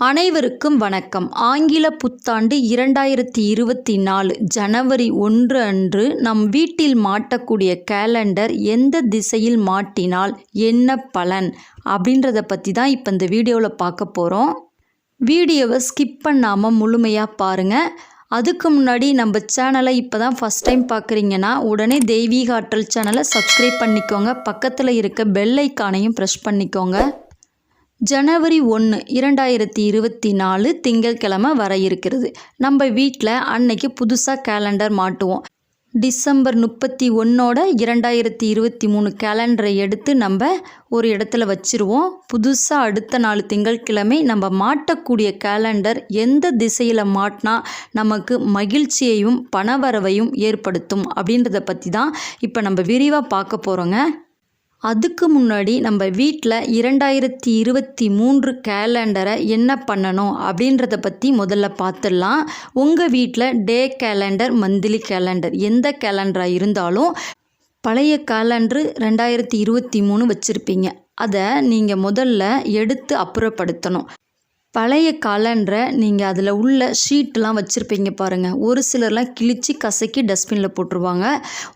அனைவருக்கும் வணக்கம். ஆங்கில புத்தாண்டு இரண்டாயிரத்தி இருபத்தி நாலு ஜனவரி ஒன்று அன்று நம் வீட்டில் மாட்டக்கூடிய கேலண்டர் எந்த திசையில் மாட்டினால் என்ன பலன் அப்படின்றத பற்றி தான் இப்போ இந்த வீடியோவில் பார்க்க போகிறோம் வீடியோவை ஸ்கிப் பண்ணாமல் முழுமையாக பாருங்கள் அதுக்கு முன்னாடி நம்ம சேனலை இப்போ தான் ஃபஸ்ட் டைம் பார்க்குறீங்கன்னா உடனே தெய்வீக ஆற்றல் சேனலை சப்ஸ்கிரைப் பண்ணிக்கோங்க. பக்கத்தில் இருக்க பெல் ஐக்கானையும் ப்ரெஸ் பண்ணிக்கோங்க. ஜனவரி ஒன்று இரண்டாயிரத்தி இருபத்தி நாலு திங்கட்கிழமை வர இருக்கிறது. நம்ம வீட்டில் அன்னைக்கு புதுசாக கேலண்டர் மாட்டுவோம். டிசம்பர் முப்பத்தி ஒன்றோட இரண்டாயிரத்தி இருபத்தி மூணு கேலண்டரை எடுத்து நம்ம ஒரு இடத்துல வச்சுருவோம். புதுசாக அடுத்த நாலு திங்கட்கிழமை நம்ம மாட்டக்கூடிய கேலண்டர் எந்த திசையில் மாட்டினா நமக்கு மகிழ்ச்சியையும் பணவரவையும் ஏற்படுத்தும் அப்படின்றத பற்றி தான் இப்போ நம்ம விரிவாக பார்க்க போகிறோங்க அதுக்கு முன்னாடி நம்ம வீட்டில் இரண்டாயிரத்தி இருபத்தி மூன்று கேலண்டரை என்ன பண்ணணும் அப்படின்றத பற்றி முதல்ல பார்த்துடலாம் உங்கள் வீட்டில் டே கேலண்டர் மந்த்லி கேலண்டர் எந்த கேலண்டராக இருந்தாலும் பழைய கேலண்டரு ரெண்டாயிரத்தி இருபத்தி மூணு வச்சுருப்பீங்க. அதை நீங்கள் முதல்ல எடுத்து அப்புறப்படுத்தணும். பழைய கலண்டரை நீங்கள் அதில் உள்ள ஷீட்லாம் வச்சுருப்பீங்க பாருங்கள் ஒரு சிலர்லாம் கிழிச்சு கசக்கி டஸ்ட்பினில் போட்டுருவாங்க.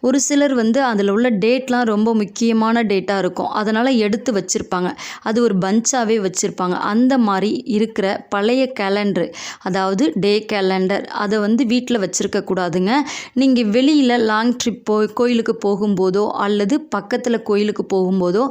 ஒரு சிலர் வந்து அதில் உள்ள டேட்லாம் ரொம்ப முக்கியமான டேட்டாக இருக்கும். அதனால் எடுத்து வச்சுருப்பாங்க. அது ஒரு பஞ்சாகவே வச்சுருப்பாங்க. அந்த மாதிரி இருக்கிற பழைய கேலண்டரு அதாவது டே கேலண்டர் அதை வந்து வீட்டில் வச்சுருக்க கூடாதுங்க. நீங்கள் வெளியில் லாங் ட்ரிப் போ கோயிலுக்கு போகும்போதோ அல்லது பக்கத்தில் கோயிலுக்கு போகும்போதோ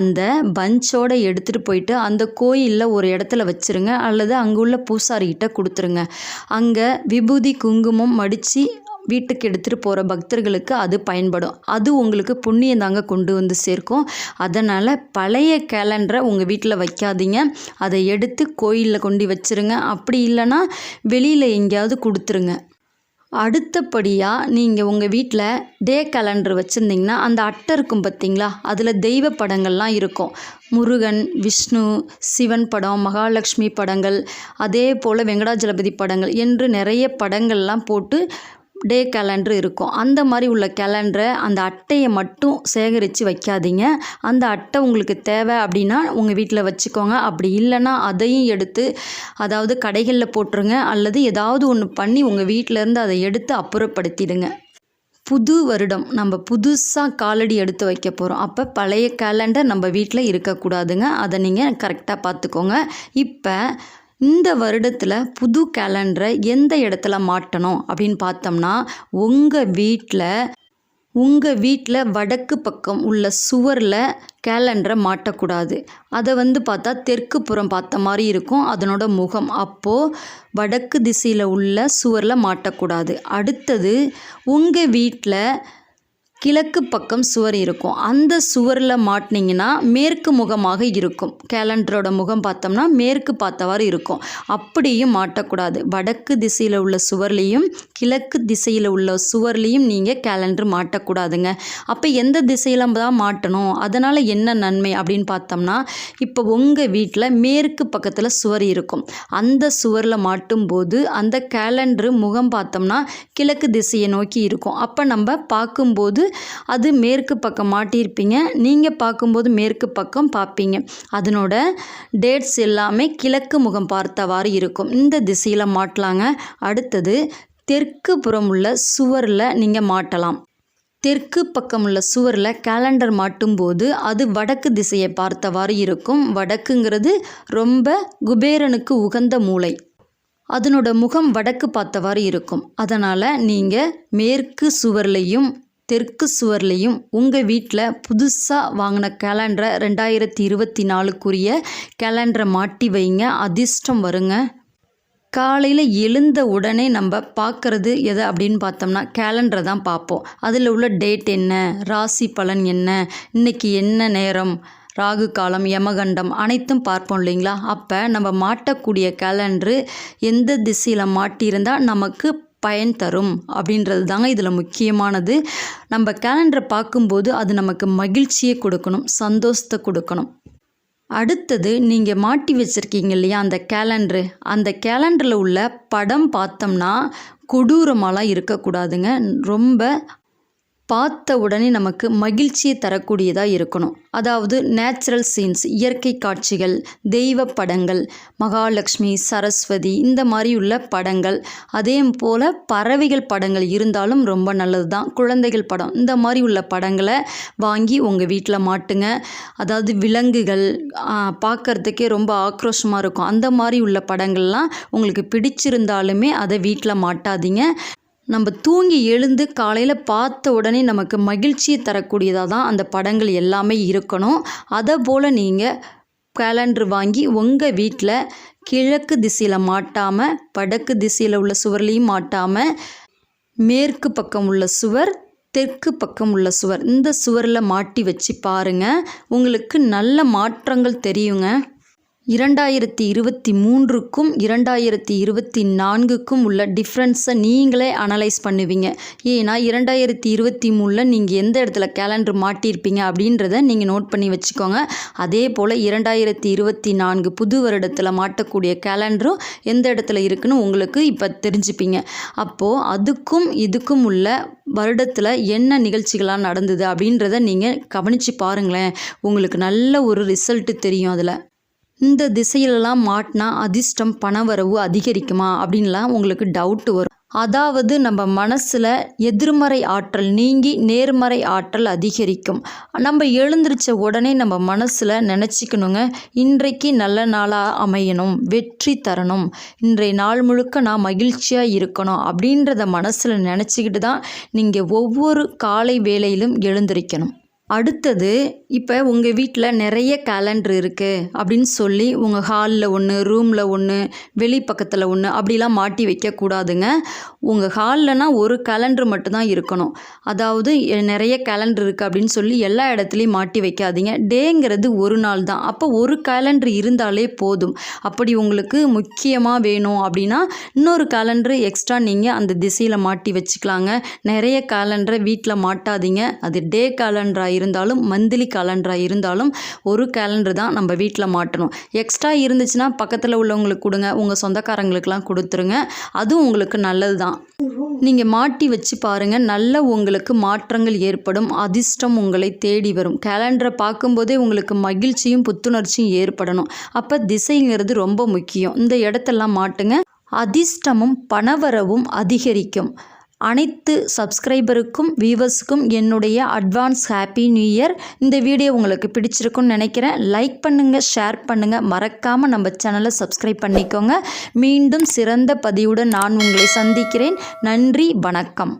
அந்த பஞ்சோட எடுத்துகிட்டு போயிட்டு அந்த கோயிலில் ஒரு இடத்துல வச்சுருங்க. அல்லது அங்குள்ள பூசாரிகிட்ட கொடுத்துருங்க. அங்கே விபூதி குங்குமம் மடித்து வீட்டுக்கு எடுத்துகிட்டு போகிற பக்தர்களுக்கு அது பயன்படும். அது உங்களுக்கு புண்ணியம் தாங்க கொண்டு வந்து சேர்க்கும். அதனால் பழைய கேலண்டரை உங்கள் வீட்டில் வைக்காதீங்க. அதை எடுத்து கோயிலில் கொண்டு வச்சுருங்க. அப்படி இல்லைன்னா வெளியில் எங்கேயாவது கொடுத்துருங்க. அடுத்தபடியாக நீங்கள் உங்கள் வீட்டில் டே கேலண்டர் வச்சுருந்தீங்கன்னா அந்த அட்டை இருக்கும் பார்த்தீங்களா அதில் தெய்வ படங்கள்லாம் இருக்கும். முருகன் விஷ்ணு சிவன் படம் மகாலட்சுமி படங்கள் அதே போல் வெங்கடாஜலபதி படங்கள் என்று நிறைய படங்கள்லாம் போட்டு டே கேலண்டர் இருக்கும். அந்த மாதிரி உள்ள கேலண்டரை அந்த அட்டையை மட்டும் சேகரித்து வைக்காதீங்க. அந்த அட்டை உங்களுக்கு தேவை அப்படின்னா உங்கள் வீட்டில் வச்சுக்கோங்க. அப்படி இல்லைன்னா அதையும் எடுத்து அதாவது கடைகளில் போட்டுருங்க. அல்லது ஏதாவது ஒன்று பண்ணி உங்கள் வீட்டிலேருந்து அதை எடுத்து அப்புறப்படுத்திடுங்க. புது வருடம். நம்ம புதுசாக காலடி எடுத்து வைக்க போகிறோம் அப்போ பழைய கேலண்டர் நம்ம வீட்டில் இருக்கக்கூடாதுங்க. அதை நீங்கள் கரெக்டாக பார்த்துக்கோங்க. இப்போ இந்த வருடத்தில் புது கேலண்டரை எந்த இடத்துல மாட்டணும் அப்படின்னு பார்த்தோம்னா உங்கள் வீட்டில் உங்கள் வீட்டில் வடக்கு பக்கம் உள்ள சுவரில் கேலண்டரை மாட்டக்கூடாது. அதை வந்து பார்த்தா தெற்கு புறம் பார்த்த மாதிரி இருக்கும். அதனோட முகம் அப்போது வடக்கு திசையில் உள்ள சுவரில் மாட்டக்கூடாது. அடுத்தது உங்கள் வீட்டில் கிழக்கு பக்கம் சுவர் இருக்கும். அந்த சுவரில் மாட்டினீங்கன்னா மேற்கு முகமாக இருக்கும். கேலண்டரோட முகம் பார்த்தோம்னா மேற்கு பார்த்தவாறு இருக்கும். அப்படியும் மாட்டக்கூடாது. வடக்கு திசையில் உள்ள சுவர்லேயும் கிழக்கு திசையில் உள்ள சுவர்லேயும் நீங்கள் கேலண்டர் மாட்டக்கூடாதுங்க. அப்போ எந்த திசையில் தான் மாட்டணும்? அதனால் என்ன நன்மை அப்படின்னு பார்த்தோம்னா இப்போ உங்கள் வீட்டில் மேற்கு பக்கத்தில் சுவர் இருக்கும். அந்த சுவரில் மாட்டும்போது அந்த கேலண்டரு முகம் பார்த்தோம்னா கிழக்கு திசையை நோக்கி இருக்கும். அப்போ நம்ம பார்க்கும்போது அது மேற்கு பக்கம் மாட்டியிருப்பீங்க. நீங்கள் பார்க்கும்போது மேற்கு பக்கம் பார்ப்பீங்க. அதனோட டேட்ஸ் எல்லாமே கிழக்கு முகம் பார்த்தவாறு இருக்கும். இந்த திசையில் மாட்டலாங்க. அடுத்தது தெற்கு புறம் உள்ள சுவரில் நீங்கள் மாட்டலாம். தெற்கு பக்கம் உள்ள சுவரில் கேலண்டர் மாட்டும்போது அது வடக்கு திசையை பார்த்தவாறு இருக்கும். வடக்குங்கிறது ரொம்ப குபேரனுக்கு உகந்த மூளை அதனோட முகம் வடக்கு பார்த்தவாறு இருக்கும். அதனால் நீங்கள் மேற்கு சுவர்லையும் தெற்கு சுவர்லேயும் உங்கள் வீட்டில் புதுசாக வாங்கின கேலண்டரை ரெண்டாயிரத்தி இருபத்தி நாலுக்குரிய கேலண்டரை மாட்டி வைங்க. அதிர்ஷ்டம் வருங்க. காலையில் எழுந்த உடனே நம்ம பார்க்குறது எதை அப்படின்னு பார்த்தோம்னா கேலண்டரை தான் பார்ப்போம். அதில் உள்ள டேட் என்ன? ராசி பலன் என்ன? இன்றைக்கி என்ன நேரம்? ராகு காலம் யமகண்டம் அனைத்தும் பார்ப்போம் இல்லைங்களா? அப்போ நம்ம மாட்டக்கூடிய கேலண்டரு எந்த திசையில் மாட்டியிருந்தால் நமக்கு பயன் தரும் அப்படின்றது தாங்க இதில் முக்கியமானது. நம்ம கேலண்டரை பார்க்கும்போது அது நமக்கு மகிழ்ச்சியை கொடுக்கணும் சந்தோஷத்தை கொடுக்கணும். அடுத்தது நீங்கள் மாட்டி வச்சுருக்கீங்க இல்லையா அந்த கேலண்டரு அந்த கேலண்டரில் உள்ள படம் பார்த்தோம்னா கொடூரமாலாம் இருக்கக்கூடாதுங்க. ரொம்ப பார்த்த உடனே நமக்கு மகிழ்ச்சியை தரக்கூடியதாக இருக்கணும். அதாவது நேச்சுரல் சீன்ஸ் இயற்கை காட்சிகள் தெய்வ படங்கள் மகாலட்சுமி சரஸ்வதி இந்த மாதிரி உள்ள படங்கள். அதே போல் பறவைகள் படங்கள் இருந்தாலும் ரொம்ப நல்லது தான் குழந்தைகள் படம் இந்த மாதிரி உள்ள படங்களை வாங்கி உங்கள் வீட்டில் மாட்டுங்க. அதாவது விலங்குகள் பார்க்குறதுக்கே ரொம்ப ஆக்ரோஷமாக இருக்கும். அந்த மாதிரி உள்ள படங்கள்லாம் உங்களுக்கு பிடிச்சிருந்தாலுமே அதை வீட்டில் மாட்டாதீங்க. நம்ம தூங்கி எழுந்து காலையில் பார்த்த உடனே நமக்கு மகிழ்ச்சியை தரக்கூடியதாக தான் அந்த படங்கள் எல்லாமே இருக்கணும். அதை போல் நீங்கள் கேலண்டர் வாங்கி உங்கள் வீட்டில் கிழக்கு திசையில் மாட்டாமல் வடக்கு திசையில் உள்ள சுவர்லேயும் மாட்டாமல் மேற்கு பக்கம் உள்ள சுவர் தெற்கு பக்கம் உள்ள சுவர் இந்த சுவரில் மாட்டி வச்சு பாருங்கள் உங்களுக்கு நல்ல மாற்றங்கள் தெரியுங்க. இரண்டாயிரத்தி இருபத்தி மூன்றுக்கும் இரண்டாயிரத்தி இருபத்தி நான்குக்கும் உள்ள டிஃப்ரென்ஸை நீங்களே அனலைஸ் பண்ணுவீங்க. ஏன்னா இரண்டாயிரத்தி இருபத்தி மூணில் நீங்கள் எந்த இடத்துல கேலண்டர் மாட்டியிருப்பீங்க அப்படின்றத நீங்கள் நோட் பண்ணி வச்சுக்கோங்க. அதே போல் இரண்டாயிரத்தி இருபத்தி நான்கு புது வருடத்தில் மாட்டக்கூடிய கேலண்டரும் எந்த இடத்துல இருக்குன்னு உங்களுக்கு இப்போ தெரிஞ்சுப்பீங்க. அப்போது அதுக்கும் இதுக்கும் உள்ள வருடத்தில் என்ன நிகழ்ச்சிகளாக நடந்தது அப்படின்றத நீங்கள் கவனித்து பாருங்களேன். உங்களுக்கு நல்ல ஒரு ரிசல்ட்டு தெரியும் அதில். இந்த திசையிலலாம் மாட்டினா அதிர்ஷ்டம் பணவரவு அதிகரிக்குமா அப்படின்லாம் உங்களுக்கு டவுட்டு வரும். அதாவது நம்ம மனசில் எதிர்மறை ஆற்றல் நீங்கி நேர்மறை ஆற்றல் அதிகரிக்கும். நம்ம எழுந்திரிச்ச உடனே நம்ம மனசில் நினச்சிக்கணுங்க இன்றைக்கு நல்ல நாளாக அமையணும் வெற்றி தரணும் இன்றைய நாள் முழுக்க நான் மகிழ்ச்சியாக இருக்கணும் அப்படின்றத மனசில் நினச்சிக்கிட்டு தான் நீங்கள் ஒவ்வொரு காலை வேளையிலும் எழுந்திரிக்கணும். அடுத்தது இப்போ உங்கள் வீட்டில் நிறைய கேலண்டர் இருக்குது அப்படின்னு சொல்லி உங்கள் ஹாலில் ஒன்று ரூமில் ஒன்று வெளி பக்கத்தில் ஒன்று அப்படிலாம் மாட்டி வைக்கக்கூடாதுங்க உங்கள் ஹால்லனா ஒரு கேலண்டர் மட்டும்தான் இருக்கணும். அதாவது நிறைய கேலண்டர் இருக்குது அப்படின்னு சொல்லி எல்லா இடத்துலையும் மாட்டி வைக்காதீங்க. டேங்கிறது ஒரு நாள் தான். அப்போ ஒரு கேலண்டர் இருந்தாலே போதும். அப்படி உங்களுக்கு முக்கியமாக வேணும் அப்படின்னா இன்னொரு கேலண்டர் எக்ஸ்ட்ரா நீங்கள் அந்த திசையில் மாட்டி வச்சுக்கலாங்க. நிறைய கேலண்டரை வீட்டில் மாட்டாதீங்க. அது டே கேலண்டராக இருந்தாலும் மந்த்லி கேலண்டராக இருந்தாலும் ஒரு கேலண்டர் தான் நம்ம வீட்டில் மாட்டணும். எக்ஸ்ட்ரா இருந்துச்சுன்னா பக்கத்தில் உள்ளவங்களுக்கு கொடுங்க. உங்கள் சொந்தக்காரங்களுக்கெல்லாம் கொடுத்துருங்க. அதுவும் உங்களுக்கு நல்லது தான் நீங்கள் மாட்டி வச்சு பாருங்கள் நல்ல உங்களுக்கு மாற்றங்கள் ஏற்படும். அதிர்ஷ்டம் உங்களை தேடி வரும். கேலண்டரை பார்க்கும்போதே உங்களுக்கு மகிழ்ச்சியும் புத்துணர்ச்சியும் ஏற்படணும். அப்போ திசைங்கிறது ரொம்ப முக்கியம். இந்த இடத்தெல்லாம் மாட்டுங்க. அதிர்ஷ்டமும் பணவரவும் அதிகரிக்கும். அனைத்து சப்ஸ்கிரைபருக்கும் வியூவர்ஸுக்கும் என்னுடைய அட்வான்ஸ் ஹாப்பி நியூ இயர் இந்த வீடியோ உங்களுக்கு பிடிச்சிருக்கும்னு நினைக்கிறேன். லைக் பண்ணுங்கள் ஷேர் பண்ணுங்கள் மறக்காமல் நம்ம சேனலை சப்ஸ்கிரைப் பண்ணிக்கோங்க. மீண்டும் சிறந்த பதிவுடன் நான் உங்களை சந்திக்கிறேன். நன்றி வணக்கம்.